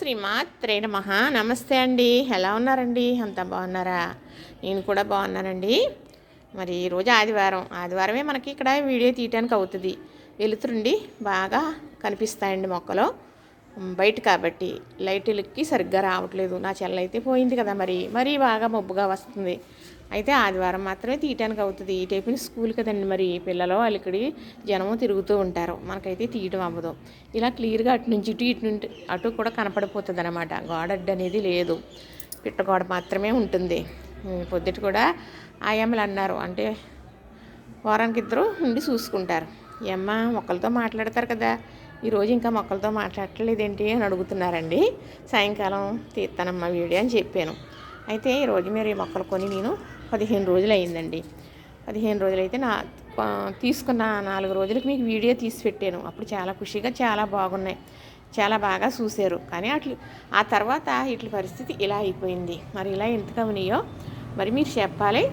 శ్రీ మాత్రే నమః. నమస్తే అండి. ఎలా ఉన్నారండి? అంతా బాగున్నారా? నేను కూడా బాగున్నానండి. మరి ఈరోజు ఆదివారం. ఆదివారమే మనకి ఇక్కడ వీడియో తీయటానికి అవుతుంది వెలుతురుండి బాగా కనిపిస్తాయండి మొక్కలు. బయట కాబట్టి లైటులకి సరిగ్గా రావట్లేదు. నా చెల్ల అయితే పోయింది కదా మరి. మరీ బాగా మబ్బుగా వస్తుంది. అయితే ఆదివారం మాత్రమే తీయటానికి అవుతుంది. ఈ టైపు స్కూల్ కదండి మరి. పిల్లలు అలికిడి జనము తిరుగుతూ ఉంటారు. మనకైతే తీయటం అవ్వదు. ఇలా క్లియర్గా అటు నుంచి ఇటు ఇటు నుండి అటు కూడా కనపడిపోతుంది అనమాట గోడడ్డు అనేది లేదు. పిట్టగోడ మాత్రమే ఉంటుంది. పొద్దుటి పొద్దుట కూడా ఆయమ్మలు అన్నారు. అంటే వారానికి ఇద్దరు ఉండి చూసుకుంటారు. ఈ అమ్మ మాట్లాడతారు కదా. ఈరోజు ఇంకా మొక్కలతో మాట్లాడట్లేదేంటి అని అడుగుతున్నారండి. సాయంకాలం తీస్తానమ్మ వీడియో అని చెప్పాను. అయితే ఈరోజు మీరు ఈ మొక్కలు కొని నేను పదిహేను రోజులు అయిందండి. పదిహేను రోజులైతే నా తీసుకున్న నాలుగు రోజులకు మీకు వీడియో తీసి పెట్టాను. అప్పుడు చాలా ఖుషిగా చాలా బాగున్నాయి. చాలా బాగా చూశారు. కానీ అట్లు ఆ తర్వాత ఇట్ల పరిస్థితి ఇలా అయిపోయింది. మరి ఇలా ఎందుకు అవనియో మరి మీరు చెప్పాలి.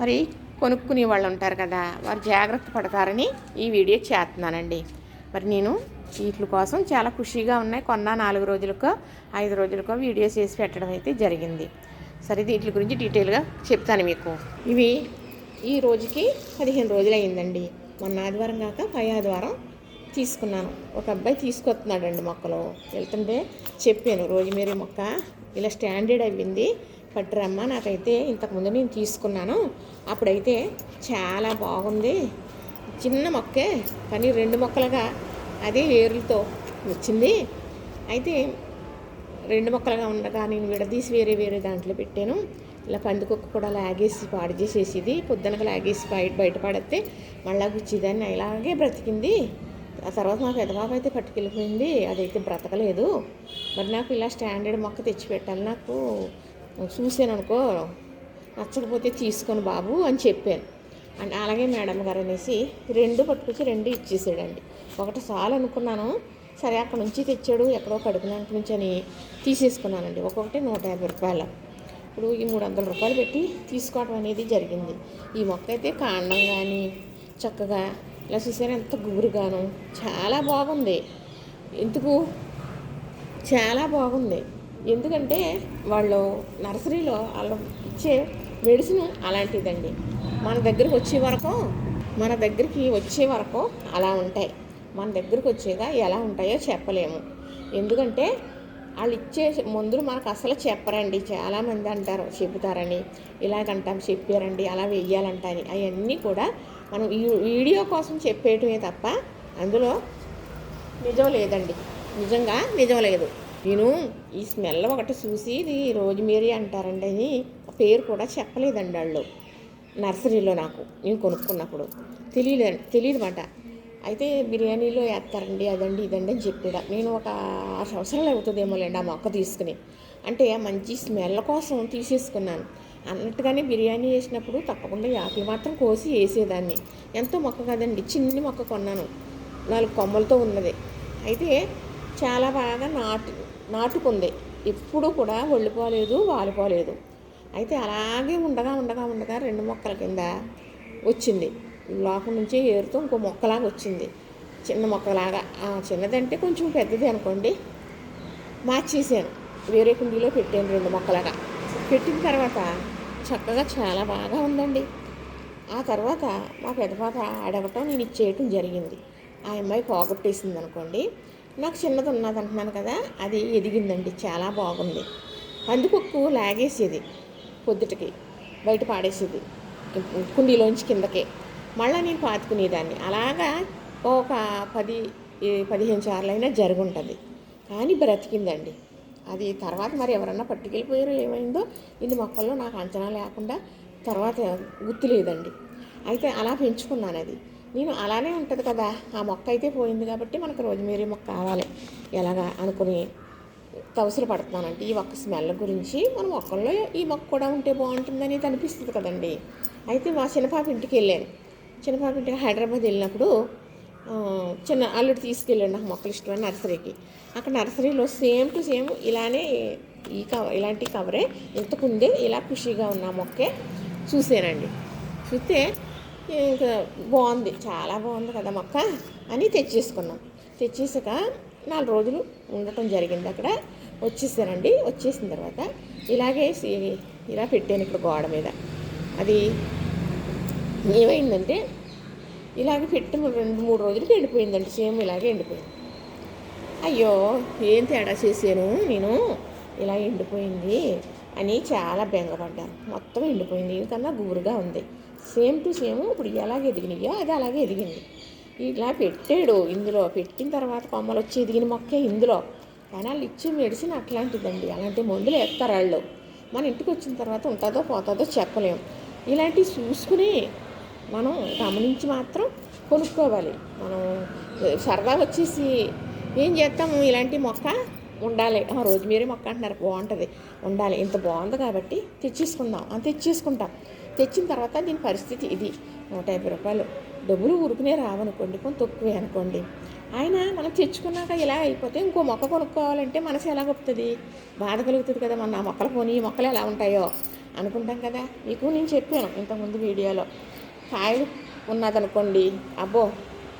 మరి కొనుక్కునే వాళ్ళు ఉంటారు కదా వారు జాగ్రత్త పడతారని ఈ వీడియో చేస్తున్నానండి. మరి నేను వీటి కోసం చాలా ఖుషీగా ఉన్నాయి. కొన్న నాలుగు రోజులకో ఐదు రోజులకో వీడియో చేసి పెట్టడం అయితే జరిగింది. సరే వీటి గురించి డీటెయిల్గా చెప్తాను మీకు. ఇవి ఈ రోజుకి పదిహేను రోజులు అయిందండి మొన్న ఆదివారం కాక పై ఆదివారం తీసుకున్నాను. ఒక అబ్బాయి తీసుకొస్తున్నాడండి మొక్కలు. వెళ్తుంటే చెప్పాను రోజు మీరు మొక్క ఇలా స్టాండర్డ్ అయ్యింది పట్టురమ్మ. నాకైతే ఇంతకుముందు నేను తీసుకున్నాను. అప్పుడైతే చాలా బాగుంది. చిన్న మొక్కే కానీ రెండు మొక్కలుగా అదే వేరులతో వచ్చింది. అయితే రెండు మొక్కలుగా ఉండగా నేను విడదీసి వేరే వేరే దాంట్లో పెట్టాను. ఇలా పందికొక్క కూడా లాగేసి పాడు చేసేసేది. పొద్దునకు లాగేసి బయట బయటపడితే మళ్ళా గుచ్చిదాన్ని. ఇలాగే బ్రతికింది. ఆ తర్వాత మా పెద్ద బాబు అయితే పట్టుకెళ్ళిపోయింది. అదైతే బ్రతకలేదు. మరి నాకు ఇలా స్టాండర్డ్ మొక్క తెచ్చిపెట్టాలి నాకు చూసాను అనుకో నచ్చకపోతే తీసుకొని బాబు అని చెప్పాను. అండ్ అలాగే మేడం గారు అనేసి రెండు పట్టుకొచ్చి రెండు ఇచ్చేసాడండి. ఒకటి సాల్ అనుకున్నాను. సరే అక్కడ నుంచి తెచ్చాడు ఎక్కడో కడుపునాక నుంచి అని తీసేసుకున్నానండి. ఒక్కొక్కటి నూట యాభై రూపాయలు. ఇప్పుడు ఈ మూడు వందల రూపాయలు పెట్టి తీసుకోవడం అనేది జరిగింది. ఈ మొక్క అయితే కాండం కానీ చక్కగా ఇలా చూసారా ఎంత గుబురుగాను. చాలా బాగుంది. ఎందుకు? చాలా బాగుంది. ఎందుకంటే వాళ్ళు నర్సరీలో వాళ్ళు ఇచ్చే మెడిసిన్ అలాంటిదండి. మన దగ్గరికి వచ్చే వరకు మన దగ్గరికి వచ్చే వరకు అలా ఉంటాయి. మన దగ్గరికి వచ్చేగా ఎలా ఉంటాయో చెప్పలేము. ఎందుకంటే వాళ్ళు ఇచ్చే మందులు మనకు అసలు చెప్పరండి. చాలామంది అంటారు చెబుతారని. ఇలాగంటాం చెప్పారండి అలా వెయ్యాలంటని. అవన్నీ కూడా మనం వీడియో కోసం చెప్పేయటమే తప్ప అందులో నిజం లేదండి. నిజంగా నిజం లేదు. నేను ఈ స్మెల్ ఒకటి చూసి ఇది రోజ్మేరీ అంటారండి అని పేరు కూడా చెప్పలేదండి వాళ్ళు నర్సరీలో నాకు నేను కొనుక్కున్నప్పుడు. తెలియలేదు తెలియదు మాట అయితే బిర్యానీలో వేస్తారండి అదండి ఇదండి అని చెప్పాడు. నేను ఒక ఆరు సంవత్సరాలు అవుతుందేమోలేండి ఆ మొక్క తీసుకుని. అంటే మంచి స్మెల్ కోసం తీసేసుకున్నాను. అన్నట్టుగానే బిర్యానీ వేసినప్పుడు తప్పకుండా యాపిల్ మాత్రం కోసి వేసేదాన్ని. ఎంతో మొక్క కదండి చిన్ని మొక్క కొన్నాను. నాలుగు కొమ్మలతో ఉన్నది. అయితే చాలా బాగా నాటు నాటుకుంది. ఎప్పుడు కూడా ఒళ్ళిపోలేదు వాలిపోలేదు. అయితే అలాగే ఉండగా ఉండగా ఉండగా రెండు మొక్కల కింద వచ్చింది. లోపల నుంచి ఏరుతూ ఇంకో మొక్కలాగా వచ్చింది. చిన్న మొక్కలాగా. చిన్నదంటే కొంచెం పెద్దది అనుకోండి. మార్చేసాను. వేరే కుండీలో పెట్టాను రెండు మొక్కలాగా. పెట్టిన తర్వాత చక్కగా చాలా బాగా ఉందండి. ఆ తర్వాత మా పెద్ద పాప అడగటం నేను ఇచ్చేయటం జరిగింది. ఆ అమ్మాయి పోగొట్టేసింది అనుకోండి. నాకు చిన్నది ఉన్నది అంటున్నాను కదా అది ఎదిగిందండి చాలా బాగుంది. పందికొక్కు లాగేసేది పొద్దుటికి బయట పాడేసేది కుండీలోంచి కిందకే. మళ్ళీ నేను పాతుకునేదాన్ని. అలాగా ఒక పది పదిహేను సార్లు అయినా జరుగుంటుంది. కానీ బ్రతికిందండి. అది తర్వాత మరి ఎవరన్నా పట్టుకెళ్ళిపోయారో ఏమైందో ఇన్ని మొక్కల్లో నాకు అంచనా లేకుండా తర్వాత గుర్తులేదండి. అయితే అలా పెంచుకున్నాను అది నేను అలానే ఉంటుంది కదా. ఆ మొక్క అయితే పోయింది కాబట్టి మనకు రోజుమేరీ మొక్క కావాలి. ఎలాగా అనుకుని తవసలు పడుతున్నానంటే ఈ ఒక్క స్మెల్ గురించి మన మొక్కల్లో ఈ మొక్క కూడా ఉంటే బాగుంటుందని అనిపిస్తుంది కదండి. అయితే మా చిన్నపాప ఇంటికి వెళ్ళాను. చిన్నపాప ఇంటికి హైదరాబాద్ వెళ్ళినప్పుడు చిన్న అల్లుడు తీసుకెళ్ళాడు నాకు మొక్కలు ఇష్టమైన నర్సరీకి. అక్కడ నర్సరీలో సేమ్ టు సేమ్ ఇలానే ఈ కవర్ ఇలాంటి కవరే ఇంతకుందే ఇలా ఖుషీగా ఉన్న మొక్కే చూసానండి చూస్తే ఇంకా బాగుంది చాలా బాగుంది కదా మొక్క అని తెచ్చేసుకున్నాం. తెచ్చేసాక నాలుగు రోజులు ఉండటం జరిగింది అక్కడ. వచ్చేసానండి వచ్చేసిన తర్వాత ఇలాగే ఇలా పెట్టాను ఇక్కడ గోడ మీద. అది ఏమైందంటే ఇలాగే పెట్టి రెండు మూడు రోజులకి ఎండిపోయిందండి సేమ్ ఇలాగే ఎండిపోయింది. అయ్యో ఏం తేడా చేశాను నేను? ఇలా ఎండిపోయింది అని చాలా బెంగపడ్డాను. మొత్తం ఎండిపోయింది ఇంకన్నా గుబురుగా ఉంది. సేమ్ టు సేమ్ ఇప్పుడు ఎలాగ ఎదిగినాయో అది అలాగే ఎదిగింది. ఇలా పెట్టాడు ఇందులో. పెట్టిన తర్వాత కొమ్మలు వచ్చి ఎదిగిన మొక్కే ఇందులో. కానీ వాళ్ళు ఇచ్చే మెడిసిన్ అట్లాంటిదండి. అలాంటి మందులు వేస్తారు వాళ్ళు. మన ఇంటికి వచ్చిన తర్వాత ఉంటుందో పోతుందో చెప్పలేం. ఇలాంటివి చూసుకుని మనం గమనించి మాత్రం కొనుక్కోవాలి. మనం సరదా వచ్చేసి ఏం చేస్తాము? ఇలాంటి మొక్క ఉండాలి. రోజు మీరే మొక్క అంటున్నారు. బాగుంటుంది. ఉండాలి. ఇంత బాగుంది కాబట్టి తెచ్చేసుకుందాం. అని తెచ్చేసుకుంటాం. తెచ్చిన తర్వాత దీని పరిస్థితి ఇది. నూట యాభై రూపాయలు. డబ్బులు ఊరుకునే రావనుకోండి కొంత తక్కువే అనుకోండి. ఆయన మనం తెచ్చుకున్నాక ఇలా అయిపోతే ఇంకో మొక్క కొనుక్కోవాలంటే మనసు ఎలా గొప్పతుంది? బాధ కలుగుతుంది కదా మన ఆ మొక్కలు పోనీ ఈ మొక్కలు ఎలా ఉంటాయో అనుకుంటాం కదా. మీకు నేను చెప్పాను ఇంతకుముందు వీడియోలో. కాయలు ఉన్నదనుకోండి అబ్బో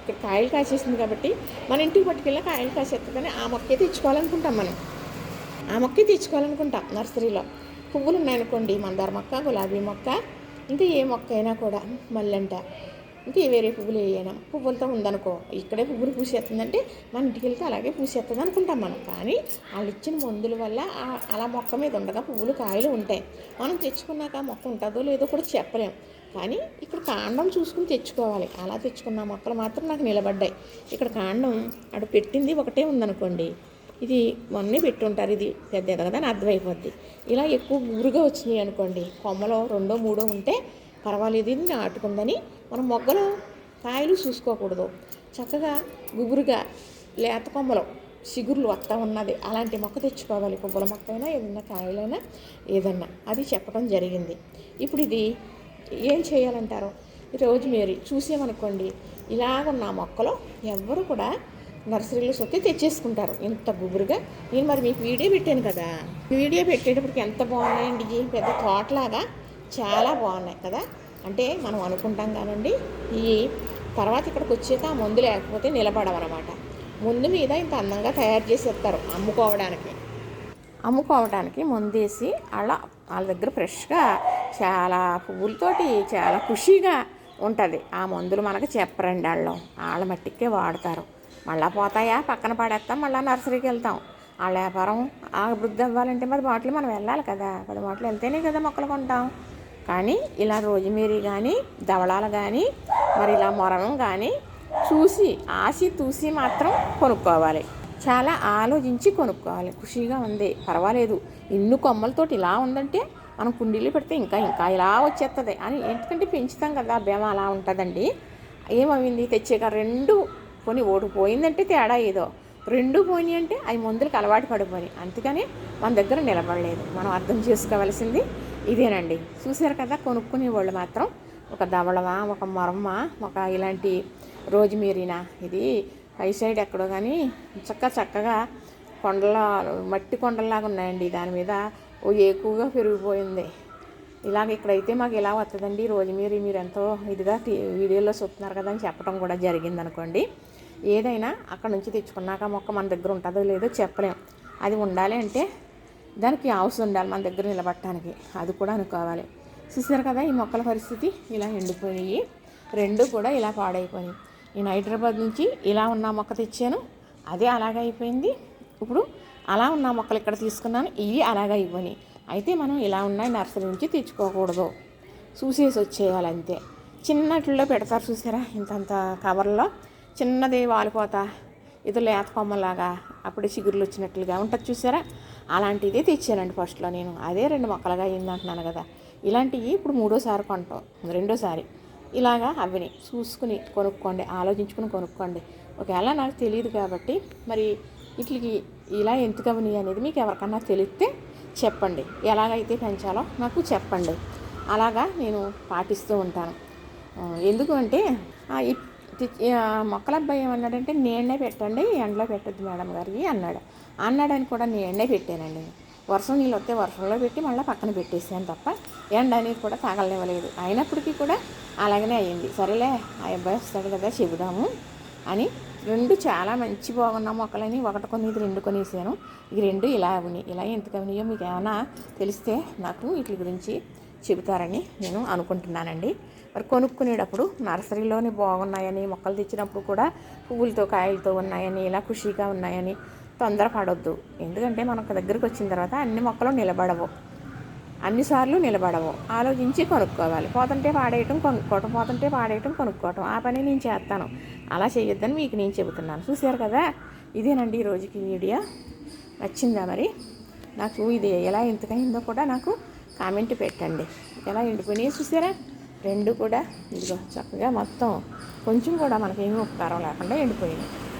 ఇక్కడ కాయలు కాసేసింది కాబట్టి మన ఇంటికి పట్టుకెళ్ళి కాయలు కాసేస్తుందని ఆ మొక్కే తెచ్చుకోవాలనుకుంటాం మనం. ఆ మొక్కే తెచ్చుకోవాలనుకుంటాం నర్సరీలో. పువ్వులు ఉన్నాయనుకోండి మందార మొక్క గులాబీ మొక్క ఇంకా ఏ మొక్క అయినా కూడా మల్లెంట. ఇంకా వేరే పువ్వులు వేయనా పువ్వులతో ఉందనుకో ఇక్కడే పువ్వులు పూసేస్తుందంటే మన ఇంటికి వెళ్తే అలాగే పూసేస్తుంది అనుకుంటాం మనం. కానీ వాళ్ళు ఇచ్చిన మందుల వల్ల అలా మొక్క మీద ఉండగా పువ్వులు కాయలు ఉంటాయి. మనం తెచ్చుకున్నాక ఆ మొక్క ఉంటుందో లేదో కూడా చెప్పలేం. కానీ ఇక్కడ కాండం చూసుకుని తెచ్చుకోవాలి. అలా తెచ్చుకున్న మొక్కలు మాత్రం నాకు నిలబడ్డాయి. ఇక్కడ కాండం అక్కడ పెట్టింది ఒకటే ఉందనుకోండి ఇది మొన్నే పెట్టుంటారు ఇది పెద్ద ఎదగదని అని అర్థమైపోద్ది. ఇలా ఎక్కువ ఊరుగా వచ్చినాయి అనుకోండి కొమ్మలో రెండో మూడో ఉంటే పర్వాలేదు ఇది నాటుకుందని మనం మొగ్గలో కాయలు చూసుకోకూడదు. చక్కగా గుబురుగా లేత కొమ్మలు చిగుర్లు వస్తా ఉన్నది అలాంటి మొక్క తెచ్చుకోవాలి. పువ్వుల మొక్క అయినా ఏదైనా కాయలైనా ఏదన్నా. అది చెప్పడం జరిగింది. ఇప్పుడు ఇది ఏం చేయాలంటారు? రోజు మీరు చూసామనుకోండి ఇలాగున్న ఆ మొక్కలు ఎవ్వరు కూడా నర్సరీలో సొత్తి తెచ్చేసుకుంటారు. ఇంత గుబురుగా. నేను మరి మీకు వీడియో పెట్టాను కదా. వీడియో పెట్టేటప్పటికి ఎంత బాగున్నాయండి. ఇవి పెద్ద తోటలాగా చాలా బాగున్నాయి కదా. అంటే మనం అనుకుంటాం కానండి ఈ తర్వాత ఇక్కడికి వచ్చాక ఆ మందు లేకపోతే నిలబడవన్నమాట ముందు మీద ఇంత అందంగా తయారు చేసేస్తారు అమ్ముకోవడానికి. అమ్ముకోవడానికి ముందేసి అలా వాళ్ళ దగ్గర ఫ్రెష్గా చాలా పువ్వులతోటి చాలా ఖుషీగా ఉంటుంది. ఆ మందులు మనకు చెప్పరండి వాళ్ళు. వాళ్ళ మట్టికే వాడతారు. మళ్ళా పోతాయా? పక్కన పడేస్తాం మళ్ళీ నర్సరీకి వెళ్తాం. ఆ వ్యాపారం ఆ వృద్ధి అవ్వాలంటే మరి బాటిల్ మనం వెళ్ళాలి కదా. పది బాటిల్ వెళ్తేనే కదా మొక్కలు కొంటాం. కానీ ఇలా రోజుమేరీ కానీ దవళాలు కానీ మరి ఇలా మొరం కానీ చూసి ఆసి తూసి మాత్రం కొనుక్కోవాలి. చాలా ఆలోచించి కొనుక్కోవాలి. ఖుషిగా ఉంది. పర్వాలేదు. ఇన్ని కొమ్మలతోటి ఇలా ఉందంటే మనం కుండీలు పెడితే ఇంకా ఇంకా ఇలా వచ్చేస్తుంది అని. ఎందుకంటే పెంచుతాం కదా బేమ అలా ఉంటుందండి. ఏమైంది తెచ్చాక రెండు పోనీ ఓటు పోయిందంటే తేడా ఏదో. రెండు పోయినాయి అంటే అవి మందులకు అలవాటు పడిపోయి అందుకని మన దగ్గర నిలబడలేదు. మనం అర్థం చేసుకోవాల్సింది ఇదేనండి. చూసారు కదా కొనుక్కునే వాళ్ళు మాత్రం ఒక దవళమా ఒక మొరమ్మ ఒక ఇలాంటి రోజుమీరినా ఇది పై సైడ్ ఎక్కడో కానీ చక్క చక్కగా కొండల మట్టి కొండల్లాగా ఉన్నాయండి. దాని మీద ఓ ఎక్కువగా పెరిగిపోయింది. ఇలాగ ఇక్కడైతే మాకు ఇలా వస్తుందండి రోజు మీరు మీరు ఎంతో ఇదిగా వీడియోలో చూస్తున్నారు కదా అని చెప్పడం కూడా జరిగింది అనుకోండి ఏదైనా అక్కడ నుంచి తెచ్చుకున్నాక మొక్క మన దగ్గర ఉంటుందో లేదో చెప్పలేం. అది ఉండాలి అంటే దానికి అవసరం ఉండాలి మన దగ్గర నిలబట్టడానికి అది కూడా అనుకోవాలి. చూసారు కదా ఈ మొక్కల పరిస్థితి ఇలా ఎండిపోయి రెండు కూడా ఇలా పాడైపోయినాయి. నేను హైదరాబాద్ నుంచి ఇలా ఉన్న మొక్క తెచ్చాను. అదే అలాగే అయిపోయింది. ఇప్పుడు అలా ఉన్న మొక్కలు ఇక్కడ తీసుకున్నాను. ఇవి అలాగే అయిపోయినాయి. అయితే మనం ఇలా ఉన్నాయి నర్సరీ నుంచి తెచ్చుకోకూడదు. చూసేసి వచ్చేయాలి అంతే. చిన్నట్లో పెడతారు చూసారా? ఇంతంత కవర్లో చిన్నది వాలిపోత. ఇది లేత కొమ్మలాగా అప్పుడే చిగురులు వచ్చినట్లుగా ఉంటుంది చూసారా? అలాంటిది తెచ్చానండి ఫస్ట్లో నేను. అదే రెండు మొక్కలుగా అయిందంటున్నాను కదా. ఇలాంటివి ఇప్పుడు మూడోసారి కొంటాం. రెండోసారి. ఇలాగా అవిని చూసుకుని కొనుక్కోండి ఆలోచించుకుని కొనుక్కోండి. ఒకవేళ నాకు తెలియదు కాబట్టి మరి వీటికి ఇలా ఎందుకు అవని అనేది మీకు ఎవరికన్నా తెలిస్తే చెప్పండి. ఎలాగైతే పెంచాలో నాకు చెప్పండి. అలాగా నేను పాటిస్తూ ఉంటాను. ఎందుకు అంటే మొక్కల అబ్బాయి ఏమన్నాడంటే నేనే పెట్టండి ఎండలో పెట్టద్దు మేడం గారికి అన్నాడు. అన్నాడని కూడా నేనే పెట్టానండి. వర్షం నీళ్ళు వస్తే వర్షంలో పెట్టి మళ్ళీ పక్కన పెట్టేసాను తప్ప ఎండ అనేది కూడా తాగలేవలేదు అయినప్పటికీ కూడా అలాగనే అయ్యింది. సరేలే ఆ అబ్బాయి వస్తాడు కదా చెబుదాము అని రెండు చాలా మంచి బాగున్న మొక్కలని ఒకటి కొని ఇది రెండు కొనేసాను. ఈ రెండు ఇలా ఉన్నాయి. ఇలా ఎందుకు అవినాయో మీకు ఏమైనా తెలిస్తే నాకు వీటి గురించి చెబుతారని నేను అనుకుంటున్నానండి. మరి కొనుక్కునేటప్పుడు నర్సరీలోనే బాగున్నాయని మొక్కలు తెచ్చినప్పుడు కూడా పువ్వులతో కాయలతో ఉన్నాయని ఇలా ఖుషీగా ఉన్నాయని తొందరపడొద్దు. ఎందుకంటే మనకు దగ్గరికి వచ్చిన తర్వాత అన్ని మొక్కలు నిలబడవు. అన్నిసార్లు నిలబడవు. ఆలోచించి కొనుక్కోవాలి. పోతుంటే పాడేయటం కొనుక్కోవటం పోతుంటే పాడేయటం కొనుక్కోవటం. ఆ పని నేను చేస్తాను. అలా చేయొద్దని మీకు నేను చెబుతున్నాను. చూశారు కదా? ఇదేనండి ఈ రోజుకి వీడియో. నచ్చిందా మరి? నాకు ఇది ఎలా ఎంతకైందో కూడా నాకు కామెంట్ పెట్టండి. ఎలా ఎండిపోయినాయి చూసారా? రెండు కూడా. ఇదిగో చక్కగా మొత్తం కొంచెం కూడా మనకేమీ ఉపకారం లేకుండా ఎండిపోయినాయి.